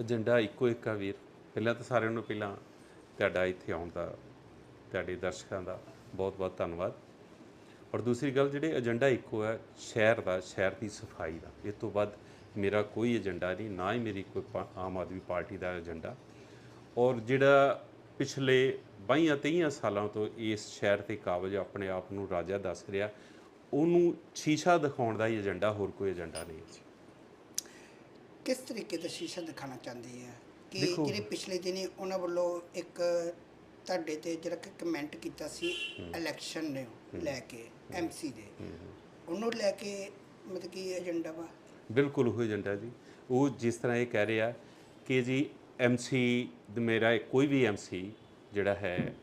Agenda ਇੱਕੋ ਇੱਕ ਆ ਵੀਰ। ਪਹਿਲਾਂ ਤਾਂ ਸਾਰਿਆਂ ਨੂੰ ਪਹਿਲਾਂ ਤੁਹਾਡਾ ਇੱਥੇ ਆਉਣ ਦਾ, ਤੁਹਾਡੇ ਦਰਸ਼ਕਾਂ ਦਾ ਬਹੁਤ ਬਹੁਤ ਧੰਨਵਾਦ। ਔਰ ਦੂਸਰੀ ਗੱਲ ਜਿਹੜੇ ਏਜੰਡਾ ਇੱਕੋ ਹੈ ਸ਼ਹਿਰ ਦਾ, ਸ਼ਹਿਰ ਦੀ ਸਫ਼ਾਈ ਦਾ ਇਸ ਤੋਂ ਵੱਧ ਮੇਰਾ ਕੋਈ ਏਜੰਡਾ ਨਹੀਂ, ਨਾ ਹੀ ਮੇਰੀ ਕੋਈ ਪਾ- ਆਮ ਆਦਮੀ ਪਾਰਟੀ ਦਾ ਏਜੰਡਾ। ਔਰ ਜਿਹੜਾ ਪਿਛਲੇ 22 23 ਸਾਲਾਂ ਤੋਂ ਇਸ ਸ਼ਹਿਰ ਤੇ ਕਾਬਜ ਆਪਣੇ ਆਪ ਨੂੰ ਰਾਜਾ ਦੱਸ ਰਿਹਾ, ਉਹਨੂੰ ਸ਼ੀਸ਼ਾ ਦਿਖਾਉਣ ਦਾ ਹੀ ਏਜੰਡਾ ਹੋਰ ਕੋਈ ਏਜੰਡਾ ਨਹੀਂ ਹੈ। ਕਿਸ ਤਰੀਕੇ ਦਾ ਸ਼ੀਸ਼ਾ ਦਿਖਾਣਾ ਚਾਹੁੰਦੀ ਹੈ? ਕਿ ਦੇਖੋ- ਜਿਹੜੇ ਪਿਛਲੇ ਦਿਨੀ ਉਹਨਾਂ ਵੱਲੋਂ ਇੱਕ ਤੁਹਾਡੇ ਤੇ ਜਿਹੜਾ ਕਿ ਕਮੈਂਟ ਕੀਤਾ ਸੀ ਇਲੈਕਸ਼ਨ ਨੇ ਲੈ ਕੇ ਐਮਸੀ ਦੇ। ਉਹਨੂੰ ਲੈ ਕੇ ਮਤਲਬ ਕਿ ਏਜੰਡਾ ਵਾ? ਬਿਲਕੁਲ ਉਹ ਏਜੰਡਾ ਜੀ। ਉਹ ਜਿਸ ਤਰ੍ਹਾਂ ਇਹ ਕਹਿ ਰਿਹਾ ਕਿ ਜੀ ਐਮਸੀ ਮੇਰਾ ਇਹ ਕੋਈ ਵੀ ਐਮਸੀ ਜਿਹੜਾ ਹੈ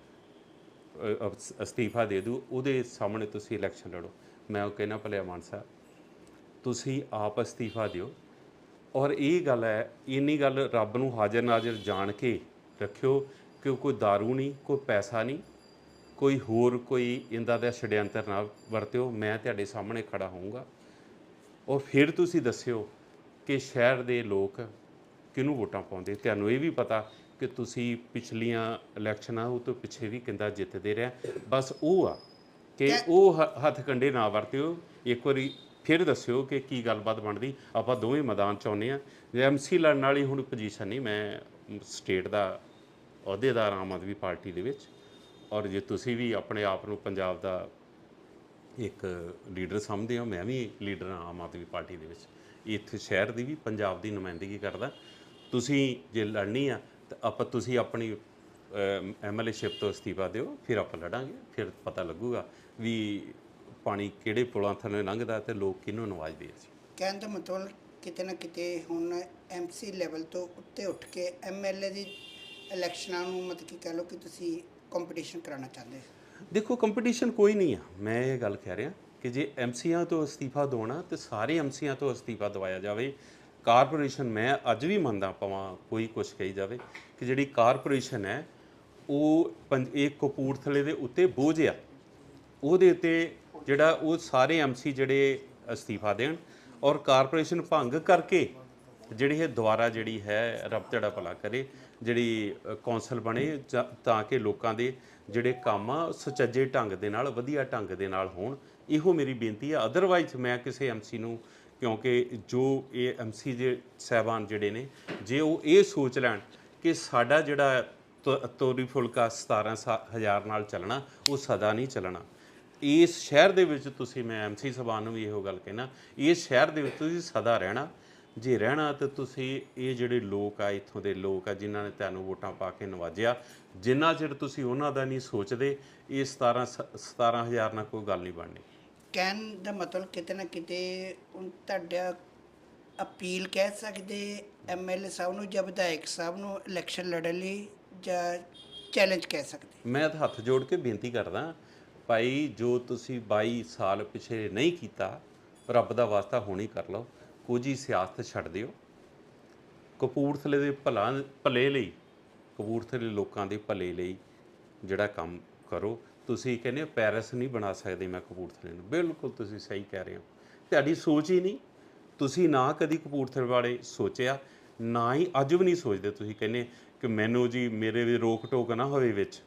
ਅ, ਅਸ- ਅਸਤੀਫਾ ਦੇ ਦੂ ਉਹਦੇ ਸਾਹਮਣੇ ਤੁਸੀਂ ਇਲੈਕਸ਼ਨ ਲੜੋ। ਮੈਂ ਉਹ ਕਹਿਣਾ ਭਲਿਆ ਮਾਨਸਾ ਤੁਸੀਂ ਆਪ ਅਸਤੀਫਾ ਦਿਓ। ਔਰ ਇਹ ਗੱਲ ਹੈ ਇੰਨੀ ਗੱਲ ਰੱਬ ਨੂੰ ਹਾਜ਼ਰ ਨਾਜ਼ਰ ਜਾਣ ਕੇ ਰੱਖਿਓ ਕਿ ਕੋਈ दारू ਨਹੀਂ ਕੋਈ ਪੈਸਾ ਨਹੀਂ ਕੋਈ ਹੋਰ ਕੋਈ ਇੰਦਾ ਦਾ ਛੜਿਅੰਤਰ ਨਾ ਵਰਤਿਓ ਮੈਂ ਤੁਹਾਡੇ ਸਾਹਮਣੇ ਖੜਾ ਹੋਊਂਗਾ। ਔਰ ਫਿਰ ਤੁਸੀਂ ਦੱਸਿਓ ਕਿ ਸ਼ਹਿਰ ਦੇ ਲੋਕ ਕਿਹਨੂੰ ਵੋਟਾਂ ਪਾਉਂਦੇ? ਤੁਹਾਨੂੰ ਇਹ ਵੀ ਪਤਾ ਕਿ ਤੁਸੀਂ ਪਿਛਲੀਆਂ ਇਲੈਕਸ਼ਨਾਂ ਉਹ ਤੋਂ ਪਿੱਛੇ ਵੀ ਕਿੰਦਾ ਜਿੱਤਦੇ ਰਿਹਾ। ਬਸ ਉਹ ਆ ਕਿ ਉਹ ਹੱਥ ਕੰਡੇ ਨਾ ਵਰਤਿਓ। ਇੱਕ ਵਾਰੀ ਫਿਰ ਦੱਸਿਓ ਕਿ ਕੀ ਗੱਲਬਾਤ ਬਣਦੀ। ਆਪਾਂ ਦੋਵੇਂ ਮੈਦਾਨ ਚ ਆਉਂਦੇ ਆ ਜੇ ਐਮਸੀ ਲੜਨ ਵਾਲੀ ਹੁਣ ਪੋਜੀਸ਼ਨ ਨਹੀਂ, ਮੈਂ ਸਟੇਟ ਦਾ ਅਹੁਦੇਦਾਰ ਆਮ ਆਦਮੀ ਪਾਰਟੀ ਦੇ ਵਿੱਚ। ਔਰ ਜੇ ਤੁਸੀਂ ਵੀ ਆਪਣੇ ਆਪ ਨੂੰ ਪੰਜਾਬ ਦਾ ਇੱਕ ਲੀਡਰ ਸਮਝਦੇ ਹੋ, ਮੈਂ ਵੀ ਲੀਡਰ ਹਾਂ ਆਮ ਆਦਮੀ ਪਾਰਟੀ ਦੇ ਵਿੱਚ। ਇੱਥੇ ਸ਼ਹਿਰ ਦੀ ਵੀ ਪੰਜਾਬ ਦੀ ਨੁਮਾਇੰਦਗੀ ਕਰਦਾ। ਤੁਸੀਂ ਜੇ ਲੜਨੀ ਆ, ਤਾਂ ਆਪਾਂ ਤੁਸੀਂ ਆਪਣੀ ਐਮਐਲਏ ਸ਼ਿਪ ਤੋਂ ਅਸਤੀਫਾ ਦਿਓ, ਫਿਰ ਆਪਾਂ ਲੜਾਂਗੇ, ਫਿਰ ਪਤਾ ਲੱਗੂਗਾ ਵੀ ਪਾਣੀ ਕਿਹੜੇ ਪੁਲਾਂ ਥੱਲੇ ਲੰਘਦਾ ਤੇ ਲੋਕ ਕਿਹਨੂੰ ਨਵਾਜਦੇ ਜੀ? ਕਹਿਣ ਦਾ ਮਤਲਬ ਕਿਤੇ ਨਾ ਕਿਤੇ ਹੁਣ ਐਮਸੀ ਲੈਵਲ ਤੋਂ ਉੱਤੇ ਉੱਠ ਕੇ ਐਮਐਲਏ ਦੀ ਇਲੈਕਸ਼ਨਾਂ ਨੂੰ ਮਤਲਬ ਕਿ ਕਹ ਲਓ ਕਿ ਤੁਸੀਂ ਕੰਪੀਟੀਸ਼ਨ ਕਰਾਉਣਾ ਚਾਹੁੰਦੇ ਦੇਖੋ ਕੰਪੀਟੀਸ਼ਨ ਕੋਈ ਨਹੀਂ ਆ। ਮੈਂ ਇਹ ਗੱਲ ਕਹਿ ਰਿਹਾ ਕਿ ਜੇ ਐਮਸੀਆਂ ਤੋਂ ਅਸਤੀਫਾ ਦਵਾਉਣਾ ਤੇ ਸਾਰੇ ਐਮਸੀਆਂ ਤੋਂ ਅਸਤੀਫਾ ਦਵਾਇਆ ਜਾਵੇ ਕਾਰਪੋਰੇਸ਼ਨ ਮੈਂ ਅੱਜ ਵੀ ਮੰਨਦਾ ਪਵਾਂ ਕੋਈ ਕੁਛ ਕਹੀ ਜਾਵੇ ਕਿ ਜਿਹੜੀ ਕਾਰਪੋਰੇਸ਼ਨ ਹੈ ਉਹ ਇਹ ਕਪੂਰਥਲੇ ਦੇ ਉੱਤੇ ਬੋਝ ਆ। ਉਹਦੇ ਉੱਤੇ ਜਿਹੜਾ ਉਹ ਸਾਰੇ ਐਮਸੀ ਜਿਹੜੇ ਅਸਤੀਫਾ ਦੇਣ ਔਰ ਕਾਰਪੋਰੇਸ਼ਨ ਭੰਗ ਕਰਕੇ ਜਿਹੜੀ ਇਹ ਦੁਆਰਾ ਜਿਹੜੀ ਹੈ ਰੱਬ ਤੁਹਾਡਾ ਭਲਾ ਕਰੇ, ਜਿਹੜੀ ਕੌਂਸਲ ਬਣੇ ਜਾਂ- ਤਾਂ ਕਿ ਲੋਕਾਂ ਦੇ ਜਿਹੜੇ ਕੰਮ ਆ, ਸੁਚੱਜੇ ਢੰਗ ਦੇ ਨਾਲ, ਵਧੀਆ ਢੰਗ ਦੇ ਨਾਲ ਹੋਣ, ਇਹੋ ਮੇਰੀ ਬੇਨਤੀ ਹੈ ਅਦਰਵਾਈਜ਼ ਮੈਂ ਕਿਸੇ ਐਮਸੀ ਨੂੰ, ਕਿਉਂਕਿ ਜੋ ਇਹ ਐਮਸੀ ਦੇ ਸਹਿਬਾਨ ਜਿਹੜੇ ਨੇ, ਜੇ ਉਹ ਇਹ ਸੋਚ ਲੈਣ ਕਿ ਸਾਡਾ ਜਿਹੜਾ ਤ- ਤੋਰੀ ਫੁਲਕਾ 17000 ਨਾਲ ਚੱਲਣਾ, ਉਹ ਸਦਾ ਨਹੀਂ ਚੱਲਣਾ। ਇਸ ਸ਼ਹਿਰ ਦੇ ਵਿੱਚ ਤੁਸੀਂ ਮੈਂ ਐਮਸੀ ਸਭਾ ਨੂੰ ਵੀ ਇਹੋ ਗੱਲ ਕਹਿਣਾ ਇਸ ਸ਼ਹਿਰ ਦੇ ਵਿੱਚ ਤੁਸੀਂ ਸਦਾ ਰਹਿਣਾ। ਜੇ ਰਹਿਣਾ ਤਾਂ ਤੁਸੀਂ ਇਹ ਜਿਹੜੇ ਲੋਕ ਆ ਇੱਥੋਂ ਦੇ ਲੋਕ ਆ ਜਿਨ੍ਹਾਂ ਨੇ ਤੁਹਾਨੂੰ ਵੋਟਾਂ ਪਾ ਕੇ ਨਵਾਜਿਆ ਜਿੰਨਾ ਚਿਰ ਤੁਸੀਂ ਉਹਨਾਂ ਦਾ ਨਹੀਂ ਸੋਚਦੇ ਇਹ 17 ਸ- 17000 ਨਾਲ ਕੋਈ ਗੱਲ ਨਹੀਂ ਬਣਨੀ। ਕਹਿਣ ਦਾ ਮਤਲਬ ਕਿਤੇ ਨਾ ਕਿਤੇ ਤੁਹਾਡਾ ਅਪੀਲ ਕਹਿ ਸਕਦੇ ਐਮਐਲਏ ਸਾਹਿਬ ਨੂੰ ਜਾਂ ਵਿਧਾਇਕ ਸਾਹਿਬ ਨੂੰ ਇਲੈਕਸ਼ਨ ਲੜਨ ਲਈ ਜਾਂ ਚੈਲੰਜ ਕਹਿ ਸਕਦੇ। ਮੈਂ ਤਾਂ ਹੱਥ ਜੋੜ ਕੇ ਬੇਨਤੀ ਕਰਦਾ ਭਾਈ, ਜੋ ਤੁਸੀਂ 22 ਸਾਲ ਪਿਛੇ ਨਹੀਂ ਕੀਤਾ, ਰੱਬ ਦਾ ਵਾਸਤਾ ਹੁਣ ਹੀ ਕਰ ਲਓ, ਕੁਝ ਹੀ ਸਿਆਸਤ ਛੱਡ ਦਿਓ। ਕਪੂਰਥਲੇ ਦੇ ਭਲਾ, ਭਲੇ ਲਈ, ਕਪੂਰਥਲੇ ਲੋਕਾਂ ਦੇ ਭਲੇ ਲਈ ਜਿਹੜਾ ਕੰਮ ਕਰੋ। ਤੁਸੀਂ ਕਹਿੰਦੇ ਹੋ, ਪੈਰਿਸ ਨਹੀਂ ਬਣਾ ਸਕਦੇ ਮੈਂ ਕਪੂਰਥਲੇ ਨੂੰ। ਬਿਲਕੁਲ ਤੁਸੀਂ ਸਹੀ ਕਹਿ ਰਹੇ ਹੋ। ਤੁਹਾਡੀ ਸੋਚ ਹੀ ਨਹੀਂ। ਤੁਸੀਂ ਨਾ ਕਦੀ ਕਪੂਰਥਲੇ ਵਾਲੇ ਸੋਚਿਆ, ਨਾ ਹੀ ਅੱਜ ਵੀ ਨਹੀਂ ਸੋਚਦੇ। ਤੁਸੀਂ ਕਹਿੰਦੇ ਕਿ ਮੈਨੂੰ ਜੀ ਮੇਰੇ ਵੀ ਰੋਕ ਟੋਕ ਨਾ ਹੋਵੇ ਵਿੱਚ,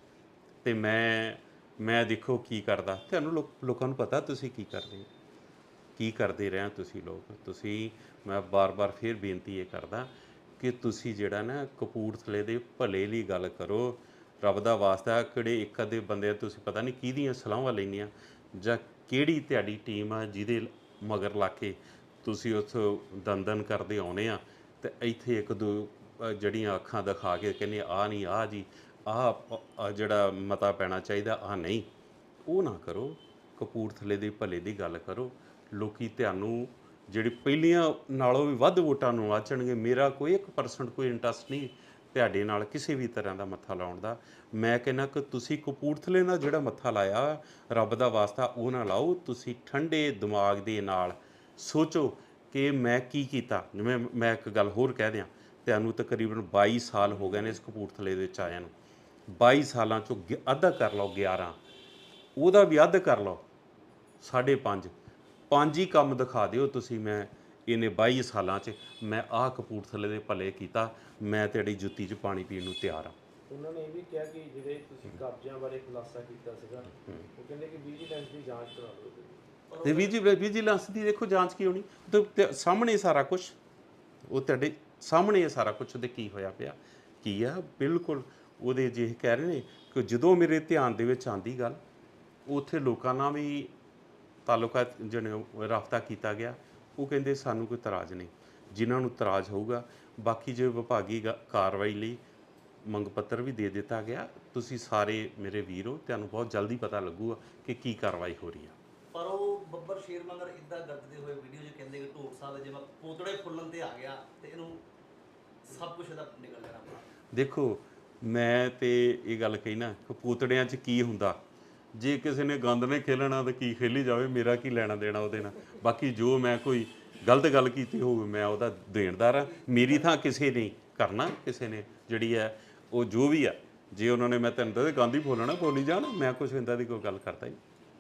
ਤੇ ਮੈਂ ਮੈਂ ਦੇਖੋ ਕੀ ਕਰਦਾ। ਤੁਹਾਨੂੰ ਲੋਕ- ਲੋਕਾਂ ਨੂੰ ਪਤਾ ਤੁਸੀਂ ਕੀ ਕਰਦੇ ਹੋ। ਕੀ ਕਰਦੇ ਰਹੇ ਤੁਸੀਂ ਲੋਕ? ਤੁਸੀਂ, ਮੈਂ ਬਾਰ-ਬਾਰ ਫੇਰ ਬੇਨਤੀ ਇਹ ਕਰਦਾ ਕਿ ਤੁਸੀਂ ਜਿਹੜਾ ਨਾ ਕਪੂਰਥਲੇ ਦੇ ਭਲੇ ਲਈ ਗੱਲ ਕਰੋ। ਰੱਬ ਦਾ ਵਾਸਤਾ ਕਿਹੜੇ ਇੱਕ ਅੱਧੇ ਬੰਦੇ ਤੁਸੀਂ ਪਤਾ ਨਹੀਂ ਕਿਹਦੀਆਂ ਸਲਾਹਾਂ ਲੈਣੀਆਂ ਜਾਂ ਕਿਹੜੀ ਤੁਹਾਡੀ ਟੀਮ ਆ ਜਿਹਦੇ ਮਗਰ ਲਾ ਕੇ ਤੁਸੀਂ ਉਸ ਦੰਦਨ ਕਰਦੇ ਆਉਣੇ ਆ। ਤੇ ਇੱਥੇ ਇੱਕ ਦੋ ਜਿਹੜੀਆਂ ਅੱਖਾਂ ਦਿਖਾ ਕੇ ਕਹਿੰਦੇ ਆ ਨਹੀਂ, ਆ ਜੀ ਆ ਜਿਹੜਾ ਮਤਾ ਪੈਣਾ ਚਾਹੀਦਾ ਆ ਨਹੀਂ। ਉਹ ਨਾ ਕਰੋ। ਕਪੂਰਥਲੇ ਦੇ ਭਲੇ ਦੀ ਗੱਲ ਕਰੋ। ਲੋਕੀ ਤੁਹਾਨੂੰ ਜਿਹੜੀ ਪਹਿਲੀਆਂ ਨਾਲੋਂ ਵੀ ਵੱਧ ਵੋਟਾਂ ਨੂੰ ਆਚਣਗੇ ਮੇਰਾ ਕੋਈ 1% ਕੋਈ ਇੰਟਰਸਟ ਨਹੀਂ ਤੁਹਾਡੇ ਨਾਲ ਕਿਸੇ ਵੀ ਤਰ੍ਹਾਂ ਦਾ ਮੱਥਾ ਲਾਉਣ ਦਾ। ਮੈਂ ਕਹਿੰਦਾ ਕਿ ਤੁਸੀਂ ਕਪੂਰਥਲੇ ਨਾਲ ਜਿਹੜਾ ਮੱਥਾ ਲਾਇਆ, ਰੱਬ ਦਾ ਵਾਸਤਾ ਉਹ ਨਾ ਲਾਓ। ਤੁਸੀਂ ਠੰਡੇ ਦਿਮਾਗ ਦੇ ਨਾਲ ਸੋਚੋ ਕਿ ਮੈਂ ਕੀ ਕੀਤਾ। ਜਿਵੇਂ ਮੈਂ ਇੱਕ ਗੱਲ ਹੋਰ ਕਹਿ ਦਿਆਂ, ਤੁਹਾਨੂੰ ਤਕਰੀਬਨ 22 ਸਾਲ ਹੋ ਗਏ ਨੇ ਇਸ ਕਪੂਰਥਲੇ ਦੇ ਵਿੱਚ ਆਇਆਂ ਨੂੰ। 22 ਸਾਲਾਂ ਚੋਂ ਗਿ- ਅੱਧਾ ਕਰ ਲਓ 11 ਉਹਦਾ ਵੀ ਅੱਧ ਕਰ ਲਓ। ਸਾਢੇ ਪੰਜ। ਪੰਜ ਹੀ ਕੰਮ ਦਿਖਾ ਦਿਓ ਤੁਸੀਂ ਮੈਂ ਇਹਨੇ 22 ਸਾਲਾਂ 'ਚ ਮੈਂ ਆਹ ਕਪੂਰਥਲੇ ਦੇ ਭਲੇ ਕੀਤਾ। ਮੈਂ ਤੇਰੀ ਜੁੱਤੀ 'ਚ ਪਾਣੀ ਪੀਣ ਨੂੰ ਤਿਆਰ ਹਾਂ। ਉਹਨਾਂ ਨੇ ਇਹ ਵੀ ਕਿਹਾ ਕਿ ਜਿਹੜੇ ਤੁਸੀਂ ਕਬਜ਼ਿਆਂ ਬਾਰੇ ਖੁਲਾਸਾ ਕੀਤਾ ਸੀਗਾ ਉਹ ਕਹਿੰਦੇ ਕਿ ਵਿਜੀਲੈਂਸ ਦੀ ਜਾਂਚ ਕਰਾ ਤੁਸੀਂ। ਤੇ ਵਿਜੀ ਵਿਜੀਲੈਂਸ ਦੀ ਦੇਖੋ ਜਾਂਚ ਕੀ ਹੋਣੀ? ਤੇ ਤੇ ਸਾਹਮਣੇ ਸਾਰਾ ਕੁਝ ਉਹ ਤੁਹਾਡੇ ਸਾਹਮਣੇ ਇਹ ਸਾਰਾ ਕੁਝ ਤੇ ਕੀ ਹੋਇਆ ਪਿਆ? ਕੀ ਆ? ਬਿਲਕੁਲ ਉਹਦੇ ਜੇ ਕਹਿ ਰਹੇ ਨੇ ਕਿ ਜਦੋਂ ਮੇਰੇ ਧਿਆਨ ਦੇ ਵਿੱਚ ਆਂਦੀ ਗੱਲ ਉੱਥੇ ਲੋਕਾਂ ਨਾਲ ਵੀ ਤਾਲੁਕਾਤ ਜਿਹੜੇ ਰਾਫਤਾ ਕੀਤਾ ਗਿਆ ਉਹ ਕਹਿੰਦੇ ਸਾਨੂੰ ਕੋਈ ਇਤਰਾਜ਼ ਨਹੀਂ। ਜਿਨ੍ਹਾਂ ਨੂੰ ਇਤਰਾਜ਼ ਹੋਊਗਾ ਬਾਕੀ ਜੇ ਵਿਭਾਗੀ ਕਾਰਵਾਈ ਲਈ ਮੰਗ ਪੱਤਰ ਵੀ ਦੇ ਦਿੱਤਾ ਗਿਆ ਤੁਸੀਂ ਸਾਰੇ ਮੇਰੇ ਵੀਰੋ ਤੁਹਾਨੂੰ ਬਹੁਤ ਜਲਦੀ ਪਤਾ ਲੱਗੂਗਾ ਕਿ ਕੀ ਕਾਰਵਾਈ ਹੋ ਰਹੀ ਆ। ਪਰ ਉਹ ਬੱਬਰ ਸ਼ੇਰ ਮਗਰ ਇਦਾਂ ਗੱਜਦੇ ਹੋਏ ਵੀਡੀਓ 'ਚ ਕਹਿੰਦੇ ਕਿ ਢੋਟ ਸਾਹਿਬ ਜਿਵੇਂ ਪੋਤੜੇ ਫੁੱਲਣ ਤੇ ਆ ਗਿਆ ਤੇ ਇਹਨੂੰ ਸਭ ਕੁਝ ਇਹਦਾ ਨਿਕਲ ਜਾਣਾ। ਦੇਖੋ ਮੈਂ ਤੇ ਇਹ ਗੱਲ ਕਹੀ ਨਾ ਕਿ ਪੂਤੜਿਆਂ 'ਚ ਕੀ ਹੁੰਦਾ? ਜੇ ਕਿਸੇ ਨੇ ਗੰਦ ਨੇ ਖੇਲਣਾ ਤਾਂ ਕੀ ਖੇਲੀ ਜਾਵੇ? ਮੇਰਾ ਕੀ ਲੈਣਾ ਦੇਣਾ ਉਹਦੇ ਨਾਲ? ਬਾਕੀ ਜੋ ਮੈਂ ਕੋਈ ਗਲਤ ਗੱਲ ਕੀਤੀ ਹੋਵੇ ਮੈਂ ਉਹਦਾ ਦੇਣਦਾਰ ਆ ਮੇਰੀ ਥਾਂ ਕਿਸੇ ਨੇ ਕਰਨਾ ਕਿਸੇ ਨੇ ਜਿਹੜੀ ਹੈ ਉਹ ਜੋ ਵੀ ਆ। ਜੇ ਉਹਨਾਂ ਨੇ ਮੈਂ ਤੈਨੂੰ ਗੰਦ ਹੀ ਬੋਲਣਾ ਬੋਲੀ ਜਾਣ ਮੈਂ ਕੁਝ ਇੰਦਾ ਦੀ ਕੋਈ ਗੱਲ ਕਰਦਾ ਹੀ।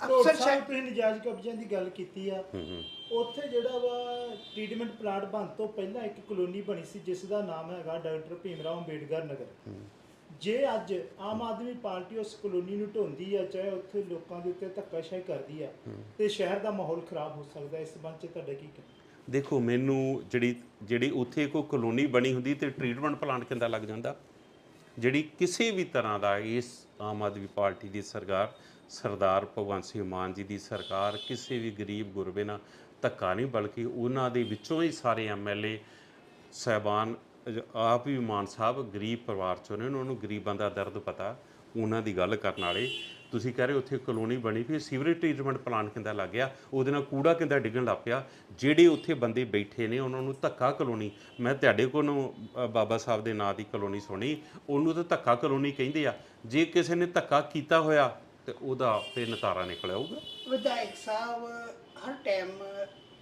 ਅਕਸਰ ਸ਼ਾਇਦ ਨਜਾਇਜ਼ ਕਬਜ਼ਿਆਂ ਦੀ ਗੱਲ ਕੀਤੀ ਆ। ਹੂੰ ਹੂੰ। ਉੱਥੇ ਜਿਹੜਾ ਵਾ ਟ੍ਰੀਟਮੈਂਟ ਪਲਾਂਟ ਬਣ ਤੋਂ ਪਹਿਲਾਂ ਇੱਕ ਕਲੋਨੀ ਬਣੀ ਸੀ ਜਿਸ ਦਾ ਨਾਮ ਹੈਗਾ ਡਾਕਟਰ ਭੀਮਰਾਓ ਅੰਬੇਡਕਰ ਨਗਰ। ਜੇ ਅੱਜ ਆਮ ਆਦਮੀ ਪਾਰਟੀ ਉਸ ਕਲੋਨੀ ਨੂੰ ਢੋਂਦੀ ਆ ਚਾਹੇ ਉੱਥੇ ਲੋਕਾਂ ਦੇ ਉੱਤੇ ਧੱਕਾਸ਼ਾਹੀ ਕਰਦੀ ਆ ਤੇ ਸ਼ਹਿਰ ਦਾ ਮਾਹੌਲ ਖਰਾਬ ਹੋ ਸਕਦਾ ਇਸ ਸੰਬੰਧ ਚ ਤੁਹਾਡਾ ਕੀ ਕਹਿਣਾ? ਦੇਖੋ ਮੈਨੂੰ ਜਿਹੜੀ ਜਿਹੜੀ ਉੱਥੇ ਕੋਈ ਕਲੋਨੀ ਬਣੀ ਹੁੰਦੀ ਤੇ ਟ੍ਰੀਟਮੈਂਟ ਪਲਾਂਟ ਕਿੰਦਾ ਲੱਗ ਜਾਂਦਾ ਜਿਹੜੀ ਕਿਸੇ ਵੀ ਤਰ੍ਹਾਂ ਦਾ ਇਸ ਆਮ ਆਦਮੀ ਪਾਰਟੀ ਦੀ ਸਰਕਾਰ ਸਰਦਾਰ ਭਗਵੰਤ ਸਿੰਘ ਮਾਨ ਜੀ ਦੀ ਸਰਕਾਰ ਕਿਸੇ ਵੀ ਗਰੀਬ ਗੁਰਬੇ ਨਾਲ ਧੱਕਾ ਨਹੀਂ ਬਲਕਿ ਉਹਨਾਂ ਦੇ ਵਿੱਚੋਂ ਹੀ ਸਾਰੇ ਐਮਐਲਏ ਸਹਿਬਾਨ ਆਪ ਵੀ ਮਾਨ ਸਾਹਿਬ ਗਰੀਬ ਪਰਿਵਾਰ ਚੋਂ ਨੇ, ਉਹਨਾਂ ਨੂੰ ਗਰੀਬਾਂ ਦਾ ਦਰਦ ਪਤਾ, ਉਹਨਾਂ ਦੀ ਗੱਲ ਕਰਨ ਵਾਲੇ। ਤੁਸੀਂ ਕਹਿ ਰਹੇ ਉੱਥੇ ਕਲੋਨੀ ਬਣੀ ਫਿਰ ਸੀਵਰੇਜ ਟ੍ਰੀਟਮੈਂਟ ਪਲਾਂਟ ਕਿੰਦਾ ਲੱਗ ਗਿਆ, ਉਹਦੇ ਨਾਲ ਕੂੜਾ ਕਿੰਦਾ ਡਿੱਗਣ ਲੱਗ ਪਿਆ। ਜਿਹੜੇ ਉੱਥੇ ਬੰਦੇ ਬੈਠੇ ਨੇ, ਉਹਨਾਂ ਨੂੰ ਧੱਕਾ ਕਲੋਨੀ, ਮੈਂ ਤੁਹਾਡੇ ਕੋਲੋਂ ਬਾਬਾ ਸਾਹਿਬ ਦੇ ਨਾਂ ਦੀ ਕਲੋਨੀ ਸੁਣੀ, ਉਹਨੂੰ ਤਾਂ ਧੱਕਾ ਕਲੋਨੀ ਕਹਿੰਦੇ ਆ। ਜੇ ਕਿਸੇ ਨੇ ਧੱਕਾ ਕੀਤਾ ਹੋਇਆ, ਤੇ ਉਹਦਾ ਫਿਰ ਨਤਾਰਾ ਨਿਕਲ ਆਊਗਾ। ਵਿਧਾਇਕ ਸਾਹਿਬ, ਹਰ ਟਾਈਮ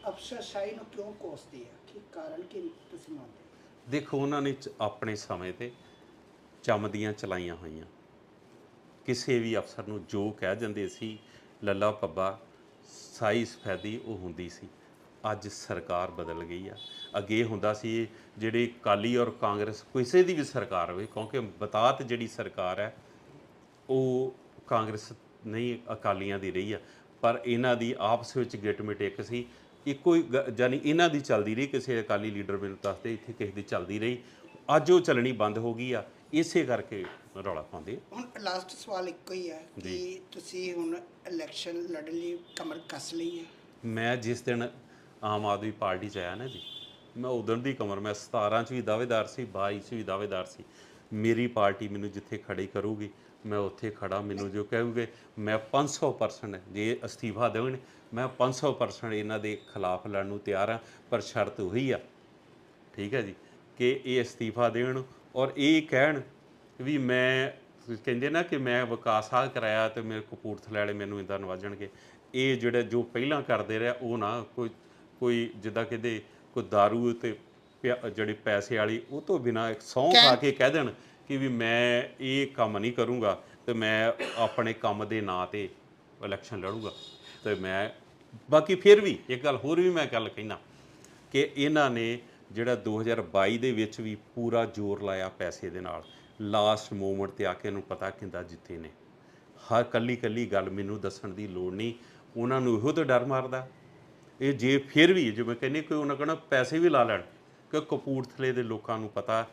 ਅਫਸਰਸ਼ਾਹੀ ਨੂੰ ਕਿਉਂ ਕੋਸਦੇ ਆ? ਕੀ ਕਾਰਨ ਕੀ ਤੁਸੀਂ ਮੰਨਦੇ ਦੇਖੋ, ਉਹਨਾਂ ਨੇ ਚ- ਆਪਣੇ ਸਮੇਂ ਤੇ ਚਮਦੀਆਂ ਚਲਾਈਆਂ ਹੋਈਆਂ। ਕਿਸੇ ਵੀ ਅਫਸਰ ਨੂੰ ਜੋ ਕਹਿ ਜਾਂਦੇ ਸੀ, ਲੱਲਾ ਪੱਬਾ ਸਾਈ ਸਫੈਦੀ, ਉਹ ਹੁੰਦੀ ਸੀ। ਅੱਜ ਸਰਕਾਰ ਬਦਲ ਗਈ ਆ। ਅੱਗੇ ਹੁੰਦਾ ਸੀ, ਜਿਹੜੀ ਕਾਲੀ ਔਰ ਕਾਂਗਰਸ, ਕਿਸੇ ਦੀ ਵੀ ਸਰਕਾਰ ਹੋਵੇ, ਕਿਉਂਕਿ ਬਤਾਤ ਜਿਹੜੀ ਸਰਕਾਰ ਹੈ, ਉਹ ਕਾਂਗਰਸ ਨਹੀਂ, ਅਕਾਲੀਆਂ ਦੀ ਰਹੀ ਆ। ਪਰ ਇਹਨਾਂ ਦੀ ਆਪਸ ਵਿੱਚ ਗਿਟਮਿਟ ਇੱਕ ਸੀ ਇੱਕੋ ਹੀ ਜਾਨੀ ਇਹਨਾਂ ਦੀ ਚੱਲਦੀ ਰਹੀ ਕਿਸੇ ਅਕਾਲੀ ਲੀਡਰ ਮੈਨੂੰ ਦੱਸਦੇ ਇੱਥੇ ਕਿਸੇ ਦੀ ਚੱਲਦੀ ਰਹੀ। ਅੱਜ ਉਹ ਚੱਲਣੀ ਬੰਦ ਹੋ ਗਈ ਆ ਇਸੇ ਕਰਕੇ ਰੌਲਾ ਪਾਉਂਦੇ ਹੁਣ ਲਾਸਟ ਸਵਾਲ ਇੱਕੋ ਹੀ ਹੈ ਕਿ ਤੁਸੀਂ ਹੁਣ ਇਲੈਕਸ਼ਨ ਲੜਨ ਲਈ ਕਮਰ ਕੱਸ ਲਈ ਹੈ? ਮੈਂ ਜਿਸ ਦਿਨ ਆਮ ਆਦਮੀ ਪਾਰਟੀ ਚ ਆਇਆ ਨਾ ਜੀ ਮੈਂ ਉਦੋਂ ਦੀ ਕਮਰ ਮੈਂ 17 ਚ ਵੀ ਦਾਅਵੇਦਾਰ ਸੀ 22 ਚ ਵੀ ਦਾਅਵੇਦਾਰ ਸੀ। ਮੇਰੀ ਪਾਰਟੀ ਮੈਨੂੰ ਜਿੱਥੇ ਖੜੀ ਕਰੂਗੀ ਮੈਂ ਉੱਥੇ ਖੜਾ ਮੈਨੂੰ ਜੋ ਕਹੋਗੇ ਮੈਂ 500% ਜੇ ਅਸਤੀਫਾ ਦੇਣ ਮੈਂ 500% ਇਹਨਾਂ ਦੇ ਖਿਲਾਫ ਲੜਨ ਨੂੰ ਤਿਆਰ ਹਾਂ ਪਰ ਸ਼ਰਤ ਉਹੀ ਆ ਠੀਕ ਹੈ ਜੀ ਕਿ ਇਹ ਅਸਤੀਫਾ ਦੇਣ ਔਰ ਇਹ ਕਹਿਣ ਵੀ ਮੈਂ ਕਹਿੰਦੇ ਨਾ ਕਿ ਮੈਂ ਵਿਕਾਸ ਆ ਕਰਾਇਆ ਤੇ ਮੇਰੇ ਕਪੂਰਥਲੇ ਵਾਲੇ ਮੈਨੂੰ ਇਦਾਂ ਨਵਾਜਣਗੇ। ਇਹ ਜਿਹੜੇ ਜੋ ਪਹਿਲਾਂ ਕਰਦੇ ਰਿਹਾ ਉਹ ਨਾ ਕੋਈ ਕੋਈ ਜਿੱਦਾਂ ਕਹਿੰਦੇ ਕੋਈ दारू ਤੇ ਜਿਹੜੀ ਪੈਸੇ ਵਾਲੀ ਉਹ ਤੋਂ ਬਿਨਾ ਇੱਕ ਸਹੁੰ ਖਾ ਕੇ ਕਹਿ ਦੇਣ ਕਿ ਵੀ ਮੈਂ ਇਹ ਕੰਮ ਨਹੀਂ ਕਰੂੰਗਾ ਤੇ ਮੈਂ ਆਪਣੇ ਕੰਮ ਦੇ ਨਾਂ ਤੇ ਇਲੈਕਸ਼ਨ ਲੜੂੰਗਾ। ਤੇ ਮੈਂ, ਬਾਕੀ ਫਿਰ ਵੀ ਇੱਕ ਗੱਲ ਹੋਰ ਵੀ ਮੈਂ ਗੱਲ ਕਹਿਣਾ ਕਿ ਇਹਨਾਂ ਨੇ ਜਿਹੜਾ 2022 ਦੇ ਵਿੱਚ ਵੀ ਪੂਰਾ ਜ਼ੋਰ ਲਾਇਆ ਪੈਸੇ ਦੇ ਨਾਲ ਲਾਸਟ ਮੂਮੈਂਟ ਤੇ ਆ ਕੇ ਇਹਨੂੰ ਪਤਾ ਕਿੰਦਾ ਜਿੱਤੇ ਨੇ। ਹਰ ਕੱਲੀ ਕੱਲੀ ਗੱਲ ਮੈਨੂੰ ਦੱਸਣ ਦੀ ਲੋੜ ਨਹੀਂ, ਉਹਨਾਂ ਨੂੰ ਇਹੋ ਤਾਂ ਡਰ ਮਾਰਦਾ। ਇਹ ਜੇ ਫਿਰ ਵੀ, ਜਿਵੇਂ ਕਹਿੰਦੇ ਕੋਈ ਉਹਨਾਂ ਕਹਿਣਾ ਪੈਸੇ ਵੀ ਲਾ ਲੈਣ, ਕਿ ਕਪੂਰਥਲੇ ਦੇ ਲੋਕਾਂ ਨੂੰ ਪਤਾ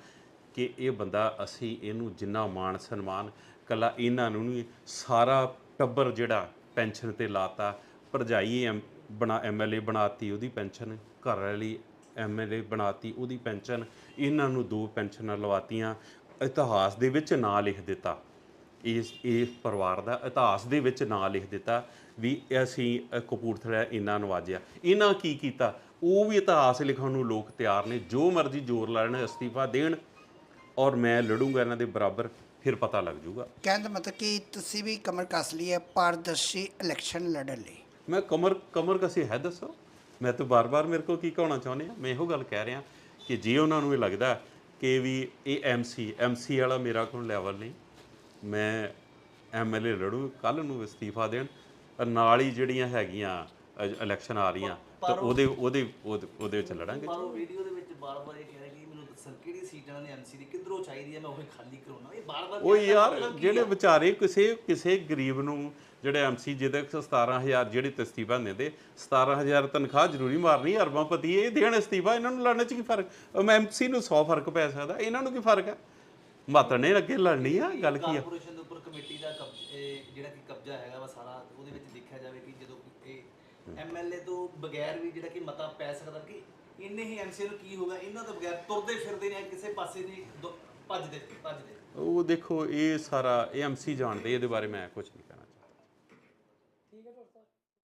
ਕਿ ਇਹ ਬੰਦਾ ਅਸੀਂ ਇਹਨੂੰ ਜਿੰਨਾ ਮਾਣ ਸਨਮਾਨ ਕੱਲਾ ਇਹਨਾਂ ਨੂੰ ਨਹੀਂ ਸਾਰਾ ਟੱਬਰ ਜਿਹੜਾ ਪੈਨਸ਼ਨ ਤੇ ਲਾਤਾ, ਭਰਜਾਈ ਐਮ ਬਣਾ ਐਮਐਲਏ ਬਣਾਤੀ ਉਹਦੀ ਪੈਨਸ਼ਨ, ਘਰ ਵਾਲੀ ਐਮਐਲਏ ਬਣਾਤੀ ਉਹਦੀ ਪੈਨਸ਼ਨ, ਇਹਨਾਂ ਨੂੰ ਦੋ ਪੈਨਸ਼ਨਾਂ ਲਵਾਤੀਆਂ, ਇਤਿਹਾਸ ਦੇ ਵਿੱਚ ਨਾਂ ਲਿਖ ਦਿੱਤਾ। ਇਸ ਇਸ ਪਰਿਵਾਰ ਦਾ ਇਤਿਹਾਸ ਦੇ ਵਿੱਚ ਨਾਂ ਲਿਖ ਦਿੱਤਾ ਵੀ ਅਸੀਂ ਕਪੂਰਥਲਾ ਇਹਨਾਂ ਨਵਾਜਿਆ ਇਹਨਾਂ ਕੀ ਕੀਤਾ? ਉਹ ਵੀ ਇਤਿਹਾਸ ਲਿਖਣ ਨੂੰ ਲੋਕ ਤਿਆਰ ਨੇ, ਜੋ ਮਰਜ਼ੀ ਜ਼ੋਰ ਲਾਣ ਅਸਤੀਫਾ ਦੇਣ ਔਰ ਮੈਂ ਲੜੂੰਗਾ ਇਹਨਾਂ ਦੇ ਬਰਾਬਰ ਫਿਰ ਪਤਾ ਲੱਗ ਜਾਊਗਾ ਕਹਿਣ ਦਾ ਮਤਲਬ ਕਿ ਤੁਸੀਂ ਵੀ ਕਮਰ ਕੱਸ ਲਈ ਹੈ ਪਾਰਦਰਸ਼ੀ ਇਲੈਕਸ਼ਨ ਲੜਨ ਲਈ। ਮੈਂ ਕਮਰ ਕਮਰ ਕਸੇ ਹੈ ਦੱਸੋ? ਮੈਂ ਤਾਂ ਬਾਰ-ਬਾਰ ਮੇਰੇ ਕੋਲ ਕੀ ਕਹਣਾ ਚਾਹੁੰਦੇ ਆ ਮੈਂ ਇਹੋ ਗੱਲ ਕਹਿ ਰਿਹਾ ਕਿ ਜੇ ਉਹਨਾਂ ਨੂੰ ਇਹ ਲੱਗਦਾ ਕਿ ਵੀ ਇਹ ਐਮਸੀ ਐਮਸੀ ਵਾਲਾ ਮੇਰਾ ਕੋਈ ਲੈਵਲ ਨਹੀਂ ਮੈਂ ਐਮਐਲਏ ਲੜੂ ਕੱਲ ਨੂੰ ਅਸਤੀਫਾ ਦੇਣ ਨਾਲ ਹੀ ਜਿਹੜੀਆਂ ਹੈਗੀਆਂ ਇਲੈਕਸ਼ਨ ਆ ਰਹੀਆਂ ਤਾਂ ਉਹਦੇ ਉਹਦੇ ਉਹਦੇ ਉਹਦੇ ਵਿੱਚ ਲੜਾਂਗੇ। ਪਰ ਉਹ ਵੀਡੀਓ ਦੇ ਵਿੱਚ ਬਾਰ-ਬਾਰ ਦੱਸਣ ਕਿਹੜੀ ਸੀਟ ਇਹਨਾਂ ਨੇ ਐਮਸੀ ਦੀ ਕਿੱਧਰੋਂ ਚਾਹੀਦੀ ਹੈ? ਮੈਂ ਉਹੀ ਖਾਲੀ ਕਰਾਉਣਾ ਇਹ ਬਾਰ-ਬਾਰ ਉਹ ਯਾਰ ਜਿਹੜੇ? ਵਿਚਾਰੇ ਕਿਸੇ ਕਿਸੇ ਗਰੀਬ ਨੂੰ ਜਿਹੜੇ ਐਮਸੀ ਜਿਹਦੇ ਕੋਲ 17000 ਜਿਹੜੇ ਤੇ ਅਸਤੀਫਾ ਦਿੰਦੇ 17000 ਤਨਖਾਹ ਜ਼ਰੂਰੀ ਮਾਰਨੀ ਅਰਬਾਂ ਪਤੀ ਇਹ ਦੇਣ ਅਸਤੀਫਾ ਇਹਨਾਂ ਨੂੰ ਲੜਨ ਚ ਕੀ ਫ਼ਰਕ? ਐਮਸੀ ਨੂੰ 100 ਫ਼ਰਕ ਪੈ ਸਕਦਾ ਇਹਨਾਂ ਨੂੰ ਕੀ ਫ਼ਰਕ ਹੈ? ਮਾਤਰ ਨੇ ਅੱਗੇ ਲੜਨੀ ਆ ਗੱਲ ਕੀ ਆ? ਕਾਰਪੋਰੇਸ਼ਨ ਦੇ ਉੱਪਰ ਕਮੇਟੀ ਦਾ ਜਿਹੜਾ ਕਿ ਕਬਜ਼ਾ ਹੈਗਾ ਵਾ ਸਾਰਾ ਉਹਦੇ ਵਿੱਚ ਦੇਖਿਆ ਜਾਵੇ ਕਿ ਜਦੋਂ ਇਹ ਐਮਐਲਏ ਤੋਂ ਬਗੈਰ ਵੀ ਜਿਹੜਾ ਕਿ ਮਤਾ ਪੈ ਸਕਦਾ ਕਿ ਇੰਨੇ ਹੀ ਐਮਸੀ ਨੂੰ ਕੀ ਹੋਗਾ ਇਹਨਾਂ ਤੋਂ ਬਗੈਰ ਤੁਰਦੇ ਫਿਰਦੇ ਨੇ, ਕਿਸੇ ਪਾਸੇ ਨਹੀਂ, ਦੋ- ਭੱਜਦੇ ਭੱਜਦੇ। ਉਹ ਦੇਖੋ, ਇਹ ਸਾਰਾ ਇਹ ਐਮਸੀ ਜਾਣਦੇ, ਇਹਦੇ ਬਾਰੇ ਮੈਂ ਕੁਝ ਨਹੀਂ ਕਹਿ